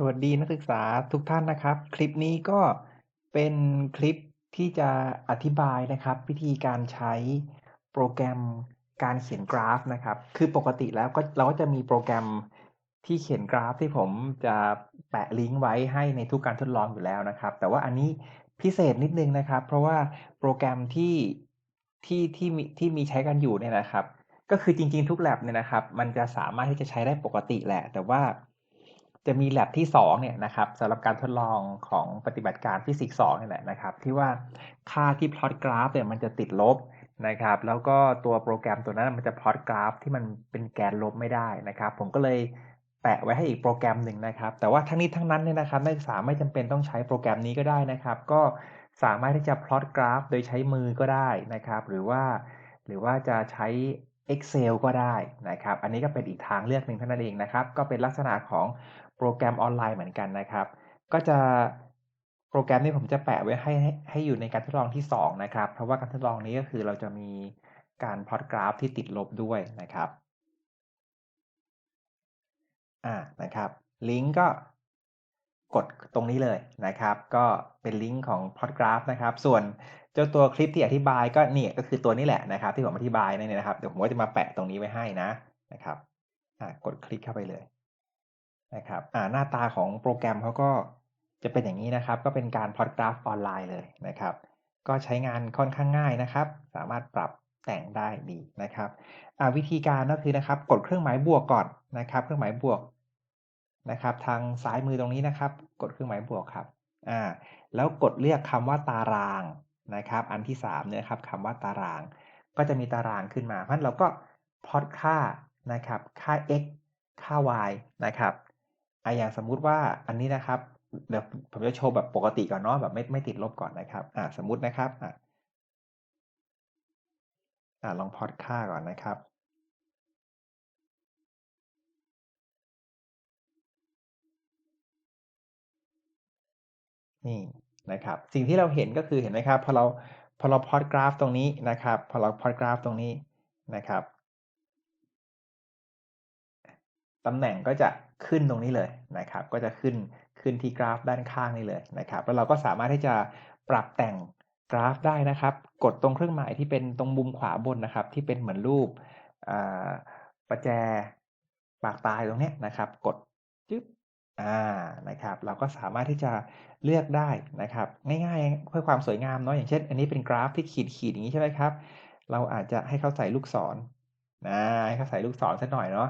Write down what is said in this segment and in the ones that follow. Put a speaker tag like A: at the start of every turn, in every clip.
A: สวัสดีนักศึกษาทุกท่านนะครับ คลิปนี้ก็เป็นคลิปที่จะอธิบายนะครับ วิธีการใช้โปรแกรมการเขียนกราฟนะครับ คือปกติแล้วก็เราก็จะมีโปรแกรมที่เขียนกราฟที่ผมจะแปะลิงก์ไว้ให้ในทุกการทดลองอยู่แล้วนะครับ แต่ว่าอันนี้พิเศษนิดนึงนะครับ เพราะว่าโปรแกรมที่ที่ที่มีที่มีใช้กันอยู่เนี่ยนะครับ ก็คือจริง ๆ ทุก lab เนี่ยนะครับ มันจะสามารถที่จะใช้ได้ปกติแหละ แต่ว่า จะมี lab ที่2เนี่ยนะครับสำหรับการทดลองของปฏิบัติการฟิสิกส์2นี่แหละนะครับ ที่ว่าค่าที่พลอตกราฟเนี่ยมันจะติดลบนะครับ แล้วก็ตัวโปรแกรมตัวนั้นมันจะพลอตกราฟที่มันเป็นแกนลบไม่ได้นะครับ ผมก็เลยแปะไว้ให้อีกโปรแกรมหนึ่งนะครับ แต่ว่าทั้งนี้ทั้งนั้นเนี่ยนะครับนักศึกษาไม่จำเป็นต้องใช้โปรแกรมนี้ก็ได้นะครับ ก็สามารถที่จะพลอตกราฟโดยใช้มือก็ได้นะครับ หรือว่า หรือว่าจะใช้ Excel ก็ได้นะครับ อันนี้ก็เป็นอีกทางเลือกหนึ่งเท่านั้นเองนะครับ ก็เป็นลักษณะของ โปรแกรมออนไลน์เหมือนกันนะครับ ก็จะโปรแกรมนี้ผมจะแปะไว้ให้ให้ให้อยู่ในการทดลองที่ 2 นะครับ เพราะว่าการทดลองนี้ก็คือเราจะมีการพอตกราฟที่ติดลบด้วยนะครับอ่านะครับลิงก์ก็กดตรงนี้เลยนะครับ ก็เป็นลิงก์ของพอตกราฟนะครับ ส่วนเจ้าตัวคลิปที่อธิบายก็นี่ก็คือตัวนี้แหละนะครับ ที่ผมอธิบายนี่นะครับเดี๋ยวผมก็จะมาแปะตรงนี้ไว้ให้นะนะครับอ่ากดคลิกเข้าไปเลย นะครับหน้าตาของโปรแกรมเขาก็จะเป็นอย่างนี้นะครับ ก็เป็นการพลอตกราฟออนไลน์เลยนะครับ ก็ใช้งานค่อนข้างง่ายนะครับ สามารถปรับแต่งได้ดีนะครับวิธีการก็คือนะครับ กดเครื่องหมายบวกก่อนนะครับ เครื่องหมายบวกนะครับ ทางซ้ายมือตรงนี้นะครับ กดเครื่องหมายบวกครับอ่าแล้วกดเลือกคำว่าตารางนะครับ อันที่3เนี่ยครับคำว่าตาราง ก็จะมีตารางขึ้นมาเพราะเราก็พลอตค่านะครับ ค่า x ค่า y นะครับ อ่าอย่างสมมุติว่าอันนี้นะครับเดี๋ยวผมจะโชว์แบบปกติก่อนเนาะแบบไม่ไม่ติดลบก่อนนะครับ อ่าสมมุตินะครับอ่าอ่าลองพอตค่าก่อนนะครับนี่นะครับ สิ่งที่เราเห็นก็คือเห็นไหมครับพอเราพอเราพอตกราฟตรงนี้นะครับ พอเราพอตกราฟตรงนี้นะครับ ตำแหน่งก็จะขึ้นตรงนี้เลยนะครับ ก็จะขึ้นขึ้นที่กราฟด้านข้างนี่เลยนะครับ แล้วเราก็สามารถที่จะปรับแต่งกราฟได้นะครับ กดตรงเครื่องหมายที่เป็นตรงมุมขวาบนนะครับ ที่เป็นเหมือนรูปประแจปากตายตรงนี้นะครับ กดจึ๊บอ่านะครับ เราก็สามารถที่จะเลือกได้นะครับ ง่ายๆเพื่อความสวยงามเนาะอย่างเช่น อันนี้เป็นกราฟที่ขีดขีดอย่างนี้ใช่ไหมครับ เราอาจจะให้เขาใส่ลูกศรนะให้เขาใส่ลูกศรสักหน่อยเนาะ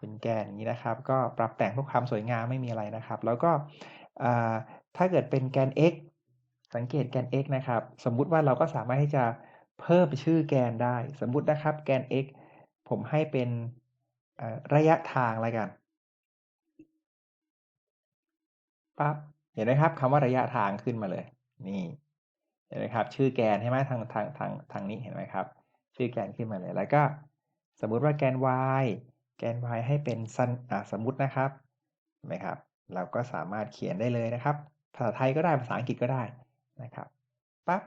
A: เป็นแกนนี้นะครับ ก็ปรับแต่งเพื่อความสวยงามไม่มีอะไรนะครับ แล้วก็ถ้าเกิดเป็นแกน x สังเกตแกน x นะครับ สมมุติว่าเราก็สามารถที่จะเพิ่มชื่อแกนได้ สมมุตินะครับแกน x ผมให้เป็นระยะทางอะไรกันปั๊บเห็นไหมครับคำว่าระยะทางขึ้นมาเลย นี่เห็นไหมครับ ชื่อแกนใช่ไหมทางทางทางทางนี้เห็นไหมครับ ชื่อแกนขึ้นมาเลย แล้วก็สมมุติว่าแกน y แกน y ให้เป็นสันสมมุตินะครับเห็นไหมครับ เราก็สามารถเขียนได้เลยนะครับ ภาษาไทยก็ได้ภาษาอังกฤษก็ได้นะครับปั๊บ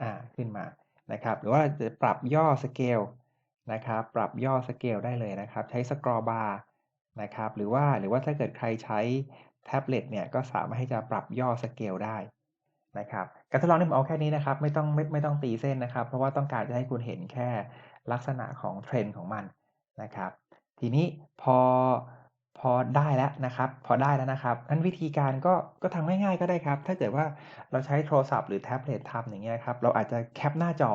A: อ่าขึ้นมานะครับ หรือว่าจะปรับย่อสเกลนะครับ ปรับย่อสเกลได้เลยนะครับ ใช้สกรอบาร์นะครับ หรือว่าหรือว่าถ้าเกิดใครใช้แท็บเล็ตเนี่ยก็สามารถให้จะปรับย่อสเกลได้นะครับการทดลองนี่ผมเอาแค่นี้นะครับ ไม่ต้องไม่ไม่ต้องตีเส้นนะครับ เพราะว่าต้องการจะให้คุณเห็นแค่ลักษณะของเทรนด์ของมันนะครับ ทีนี้พอพอได้แล้วนะครับ พอได้แล้วนะครับนั้นวิธีการก็ก็ทำง่ายๆก็ได้ครับ ถ้าเกิดว่าเราใช้โทรศัพท์หรือแท็บเล็ตทำอย่างเงี้ยครับ เราอาจจะแคปหน้าจอ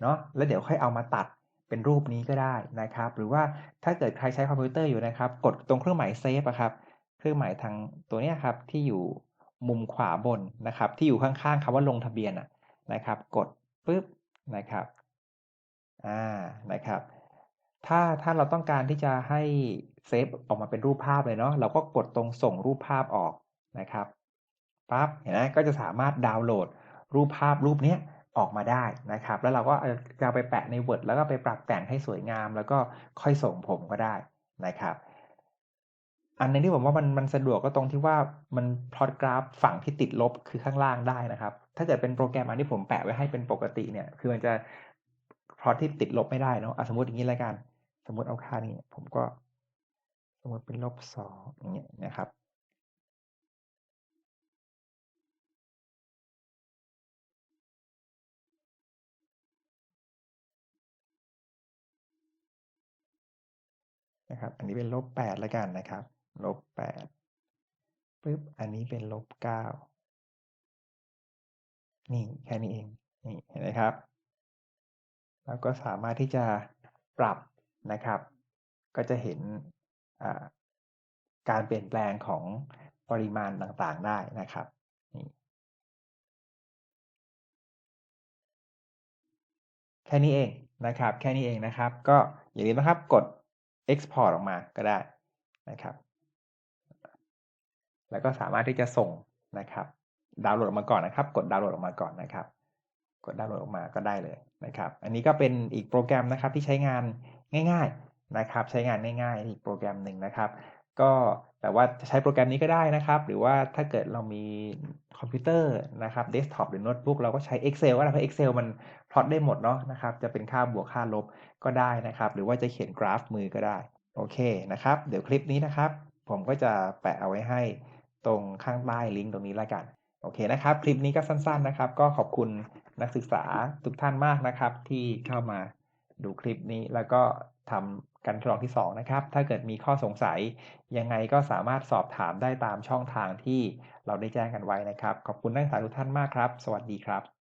A: เนาะแล้วเดี๋ยวค่อยเอามาตัดเป็นรูปนี้ก็ได้นะครับ หรือว่าถ้าเกิดใครใช้คอมพิวเตอร์อยู่นะครับ กดตรงเครื่องหมายเซฟอะครับ เครื่องหมายทางตัวนี้ครับที่อยู่มุมขวาบนนะครับ ที่อยู่ข้างๆคำว่าลงทะเบียนนะครับ กดปุ๊บนะครับ อ่า นะครับ ถ้าถ้าเราต้องการที่จะให้เซฟออกมาเป็นรูปภาพเลยเนาะเราก็กดตรงส่งรูปภาพออกนะครับปั๊บเห็นไหมก็จะสามารถดาวน์โหลดรูปภาพรูปนี้ออกมาได้นะครับ แล้วเราก็จะไปแปะใน Word แล้วก็ไปปรับแต่งให้สวยงาม แล้วก็ค่อยส่งผมก็ได้นะครับ อันนึงที่ผมว่ามันมันสะดวกก็ตรงที่ว่ามันพลอตกราฟฝั่งที่ติดลบคือข้างล่างได้นะครับ ถ้าเกิดเป็นโปรแกรมอันที่ผมแปะไว้ให้เป็นปกติเนี่ย คือมันจะพลอตที่ติดลบไม่ได้เนาะสมมติอย่างนี้แล้วกัน สมมติเอาค่านี้ผมก็ สมมติเป็นลบสองอย่างเงี้ยนะครับนะครับ อันนี้เป็นลบแปดแล้วกันนะครับ ลบแปดปุ๊บ อันนี้เป็นลบเก้านี่แค่นี้เอง นี่เห็นไหมครับ แล้วก็สามารถที่จะปรับ นะครับ ก็จะเห็นการเปลี่ยนแปลงของปริมาณต่างๆได้นะครับแค่นี้เองนะครับ แค่นี้เองนะครับ ก็อย่าลืมนะครับกด export ออกมาก็ได้นะครับ แล้วก็สามารถที่จะส่งนะครับดาวน์โหลดออกมาก่อนนะครับ กดดาวน์โหลดออกมาก่อนนะครับ กดดาวน์โหลดออกมาก็ได้เลยนะครับ อันนี้ก็เป็นอีกโปรแกรมนะครับที่ใช้งาน ง่ายๆนะครับ ใช้งานง่ายๆอีกโปรแกรมหนึ่งนะครับ ก็แต่ว่าจะใช้โปรแกรมนี้ก็ได้นะครับ หรือว่าถ้าเกิดเรามีคอมพิวเตอร์นะครับเดสก์ท็อปหรือโน้ตบุ๊กเราก็ใช้ Excel ก็ได้เพราะ Excel มันพลอตได้หมดเนาะนะครับ จะเป็นค่าบวกค่าลบก็ได้นะครับ หรือว่าจะเขียนกราฟมือก็ได้ โอเคนะครับ เดี๋ยวคลิปนี้นะครับ ผมก็จะแปะเอาไว้ให้ตรงข้างใต้ลิงก์ตรงนี้ล้วกัน โอเคนะครับ คลิปนี้ก็สั้นๆนะครับ ก็ขอบคุณนักศึกษาทุกท่านมากนะครับ ที่เข้ามา ดูคลิปนี้แล้วก็ทำกันทดลองที่ 2 นะครับ ถ้าเกิดมีข้อสงสัย ยังไงก็สามารถสอบถามได้ตามช่องทางที่เราได้แจ้งกันไว้นะครับ ขอบคุณนักศึกษาทุกท่านมากครับ สวัสดีครับ